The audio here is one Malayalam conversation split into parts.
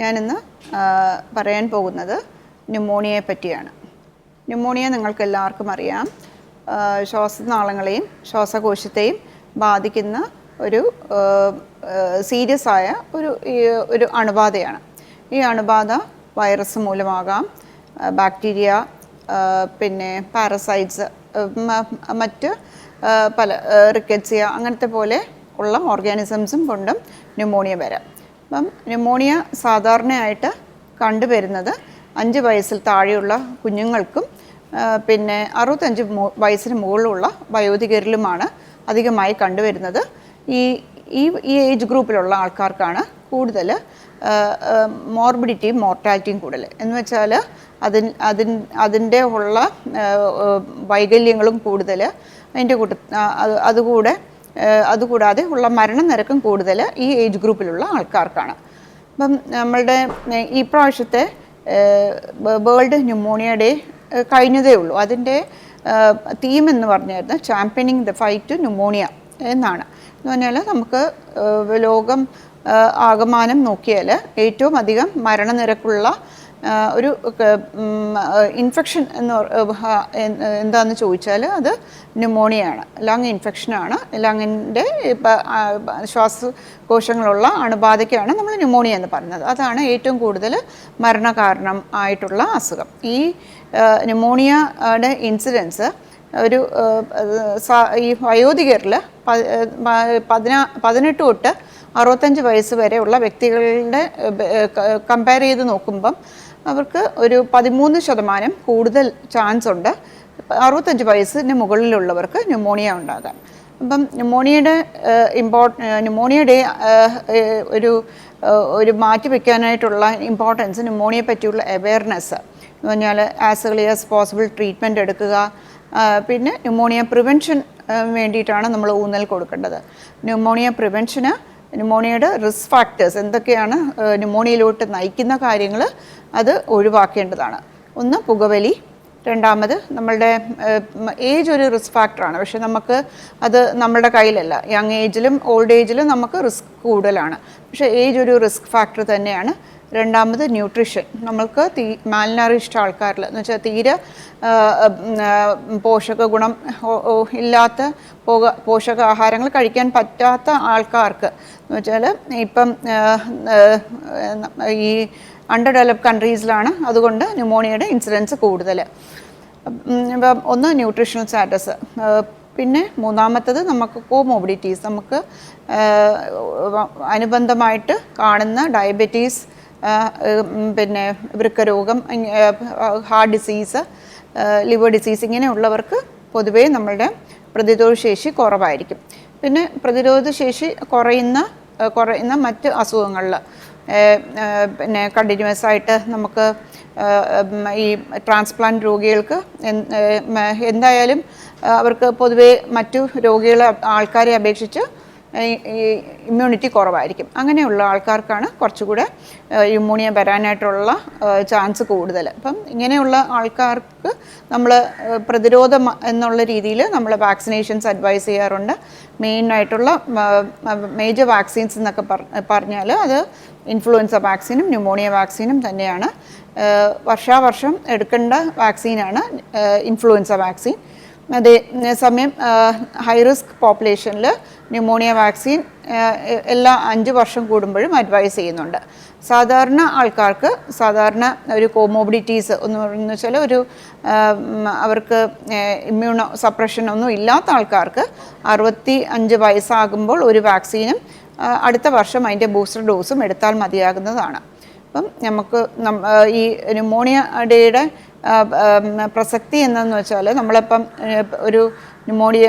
ഞാനിന്ന് പറയാൻ പോകുന്നത് ന്യൂമോണിയയെ പറ്റിയാണ്. ന്യൂമോണിയ നിങ്ങൾക്ക് എല്ലാവർക്കും അറിയാം ശ്വാസനാളങ്ങളെയും ശ്വാസകോശത്തെയും ബാധിക്കുന്ന ഒരു സീരിയസ് ആയ ഒരു ഒരു അണുബാധയാണ്. ഈ അണുബാധ വൈറസ് മൂലമാകാം. ബാക്ടീരിയ പിന്നെ പാരസൈറ്റ്സ് മറ്റ് പല റിക്കറ്റ്സിയ അങ്ങനത്തെ പോലെ ഉള്ള ഓർഗാനിസംസും കൊണ്ടും ന്യൂമോണിയ വരാം. അപ്പം ന്യൂമോണിയ സാധാരണയായിട്ട് കണ്ടുവരുന്നത് അഞ്ച് വയസ്സിൽ താഴെയുള്ള കുഞ്ഞുങ്ങൾക്കും പിന്നെ അറുപത്തഞ്ച് വയസ്സിന് മുകളിലുള്ള വയോധികരിലുമാണ് അധികമായി കണ്ടുവരുന്നത്. ഈ ഈ ഈ ഏജ് ഗ്രൂപ്പിലുള്ള ആൾക്കാർക്കാണ് കൂടുതൽ മോർബിഡിറ്റിയും മോർട്ടാലിറ്റിയും കൂടുതൽ എന്ന് വെച്ചാൽ അതിൻ അതിൻ അതിന്റെ ഉള്ള വൈകല്യങ്ങളും കൂടുതൽ അതിന്റെ കൂട്ട അത് അതുകൂടെ അതുകൂടാതെ ഉള്ള മരണനിരക്കും കൂടുതൽ ഈ ഏജ് ഗ്രൂപ്പിലുള്ള ആൾക്കാർക്കാണ്. അപ്പം നമ്മളുടെ ഈ പ്രാവശ്യത്തെ വേൾഡ് ന്യൂമോണിയ ഡേ കഴിഞ്ഞതേ ഉള്ളൂ. അതിന്റെ തീം എന്ന് പറഞ്ഞായിരുന്നു championing the fight to pneumonia എന്നാണ്. എന്ന് പറഞ്ഞാൽ നമുക്ക് ലോകം ആകമാനം നോക്കിയാൽ ഏറ്റവും അധികം മരണനിരക്കുള്ള ഒരു ഇൻഫെക്ഷൻ എന്ന് എന്താണെന്ന് ചോദിച്ചാൽ അത് ന്യൂമോണിയാണ് ലങ് ഇൻഫെക്ഷനാണ്. ലങ്ങിന്റെ ശ്വാസകോശങ്ങളുള്ള അണുബാധയ്ക്കാണ് നമ്മൾ ന്യൂമോണിയ എന്ന് പറയുന്നത് അതാണ് ഏറ്റവും കൂടുതൽ മരണകാരണം ആയിട്ടുള്ള അസുഖം. ഈ ന്യൂമോണിയയുടെ ഇൻസിഡൻസ് ഒരു ഈ വയോധികരിൽ പതിനാ പതിനെട്ട് തൊട്ട് അറുപത്തഞ്ച് വയസ്സ് വരെയുള്ള വ്യക്തികളുടെ കമ്പയർ ചെയ്ത് നോക്കുമ്പം അവർക്ക് ഒരു പതിമൂന്ന് ശതമാനം കൂടുതൽ ചാൻസ് ഉണ്ട്. അറുപത്തഞ്ച് വയസ്സിന് മുകളിലുള്ളവർക്ക് ന്യൂമോണിയ ഉണ്ടാകാൻ. അപ്പം ന്യൂമോണിയയുടെ ഇമ്പോർട്ട് ന്യൂമോണിയയുടെ ഒരു ഒരു മാറ്റി വയ്ക്കാനായിട്ടുള്ള ഇമ്പോർട്ടൻസ് ന്യൂമോണിയെ പറ്റിയുള്ള അവെയർനെസ് എന്ന് പറഞ്ഞാൽ ആസ് പോസിബിൾ ട്രീറ്റ്മെന്റ് എടുക്കുക. പിന്നെ ന്യൂമോണിയ പ്രിവെൻഷൻ വേണ്ടിയിട്ടാണ് നമ്മൾ ഊന്നൽ കൊടുക്കേണ്ടത്. ന്യൂമോണിയ പ്രിവെൻഷന് ന്യൂമോണിയയുടെ റിസ്ക് ഫാക്ടേഴ്സ് എന്തൊക്കെയാണ് ന്യൂമോണിയയിലോട്ട് നയിക്കുന്ന കാര്യങ്ങൾ അത് ഒഴിവാക്കേണ്ടതാണ്. ഒന്ന് പുകവലി രണ്ടാമത് നമ്മളുടെ ഏജ് ഒരു റിസ്ക് ഫാക്ടറാണ് പക്ഷെ നമുക്ക് അത് നമ്മുടെ കയ്യിലല്ല. യങ് ഏജിലും ഓൾഡ് ഏജിലും നമുക്ക് റിസ്ക് കൂടുതലാണ്. പക്ഷെ ഏജ് ഒരു റിസ്ക് ഫാക്ടർ തന്നെയാണ്. രണ്ടാമത് ന്യൂട്രീഷൻ നമ്മൾക്ക് തീ മാലിനറിഷ്ഠ ആൾക്കാരിൽ എന്ന് വെച്ചാൽ തീരെ പോഷക ഗുണം ഇല്ലാത്ത പോക പോഷകാഹാരങ്ങൾ കഴിക്കാൻ പറ്റാത്ത ആൾക്കാർക്ക് എന്ന് വെച്ചാൽ ഇപ്പം ഈ അണ്ടർ ഡെവലപ്ഡ് കൺട്രീസിലാണ് അതുകൊണ്ട് ന്യൂമോണിയയുടെ ഇൻസിഡൻസ് കൂടുതൽ ഇപ്പം ഒന്ന് ന്യൂട്രീഷണൽ സ്റ്റാറ്റസ് പിന്നെ മൂന്നാമത്തത് നമുക്ക് കോമോബിഡിറ്റീസ് നമുക്ക് അനുബന്ധമായിട്ട് കാണുന്ന ഡയബറ്റീസ് പിന്നെ വൃക്കരോഗം ഹാർട്ട് ഡിസീസ് ലിവർ ഡിസീസ് ഇങ്ങനെയുള്ളവർക്ക് പൊതുവേ നമ്മളുടെ പ്രതിരോധ ശേഷി കുറവായിരിക്കും. പിന്നെ പ്രതിരോധ ശേഷി കുറയുന്ന കുറയുന്ന മറ്റ് അസുഖങ്ങളിൽ പിന്നെ കണ്ടിന്യൂസ് ആയിട്ട് നമുക്ക് ഈ ട്രാൻസ്പ്ലാന്റ് രോഗികൾക്ക് എന്തായാലും അവർക്ക് പൊതുവേ മറ്റു രോഗികളെ ആൾക്കാരെ അപേക്ഷിച്ച് ഇമ്മ്യൂണിറ്റി കുറവായിരിക്കും. അങ്ങനെയുള്ള ആൾക്കാർക്കാണ് കുറച്ചുകൂടെ ന്യൂമോണിയ വരാനായിട്ടുള്ള ചാൻസ് കൂടുതൽ. അപ്പം ഇങ്ങനെയുള്ള ആൾക്കാർക്ക് നമ്മൾ പ്രതിരോധം എന്നുള്ള രീതിയിൽ നമ്മൾ വാക്സിനേഷൻസ് അഡ്വൈസ് ചെയ്യാറുണ്ട്. മെയിനായിട്ടുള്ള മേജർ വാക്സിൻസ് എന്നൊക്കെ പറ- പറഞ്ഞാൽ അത് ഇൻഫ്ലുവൻസ വാക്സിനും ന്യൂമോണിയ വാക്സിനും തന്നെയാണ്. വർഷാവർഷം എടുക്കേണ്ട വാക്സിനാണ് ഇൻഫ്ലുവൻസ വാക്സിൻ അതേ സമയം ഹൈ റിസ്ക് പോപ്പുലേഷനിൽ ന്യൂമോണിയ വാക്സിൻ എല്ലാ അഞ്ച് വർഷം കൂടുമ്പോഴും അഡ്വൈസ് ചെയ്യുന്നുണ്ട്. സാധാരണ ആൾക്കാർക്ക് സാധാരണ ഒരു കോമോബിഡിറ്റീസ് എന്ന് പറഞ്ഞു വെച്ചാൽ ഒരു അവർക്ക് ഇമ്മ്യൂണോ സപ്രഷൻ ഒന്നും ഇല്ലാത്ത ആൾക്കാർക്ക് അറുപത്തി അഞ്ച് വയസ്സാകുമ്പോൾ ഒരു വാക്സിനും അടുത്ത വർഷം അതിന്റെ ബൂസ്റ്റർ ഡോസും എടുത്താൽ മതിയാകുന്നതാണ്. അപ്പം നമുക്ക് ഈ ന്യൂമോണിയ ഡേയുടെ പ്രസക്തി എന്തെന്ന് വെച്ചാൽ നമ്മളിപ്പം ഒരു ന്യൂമോണിയ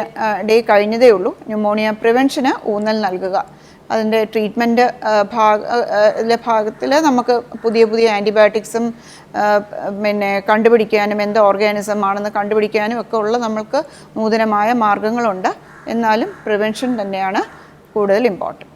ഡേ കഴിഞ്ഞതേ ഉള്ളൂ. ന്യൂമോണിയ പ്രിവെൻഷന് ഊന്നൽ നൽകുക. അതിന്റെ ട്രീറ്റ്മെന്റ് ഭാഗ ഭാഗത്തിൽ നമുക്ക് പുതിയ പുതിയ ആന്റിബയോട്ടിക്സും പിന്നെ കണ്ടുപിടിക്കാനും എന്ത് ഓർഗാനിസം ആണെന്ന് കണ്ടുപിടിക്കാനും ഒക്കെ ഉള്ള നമ്മൾക്ക് നൂതനമായ മാർഗങ്ങളുണ്ട്. എന്നാലും പ്രിവെൻഷൻ തന്നെയാണ് കൂടുതൽ ഇമ്പോർട്ടന്റ്.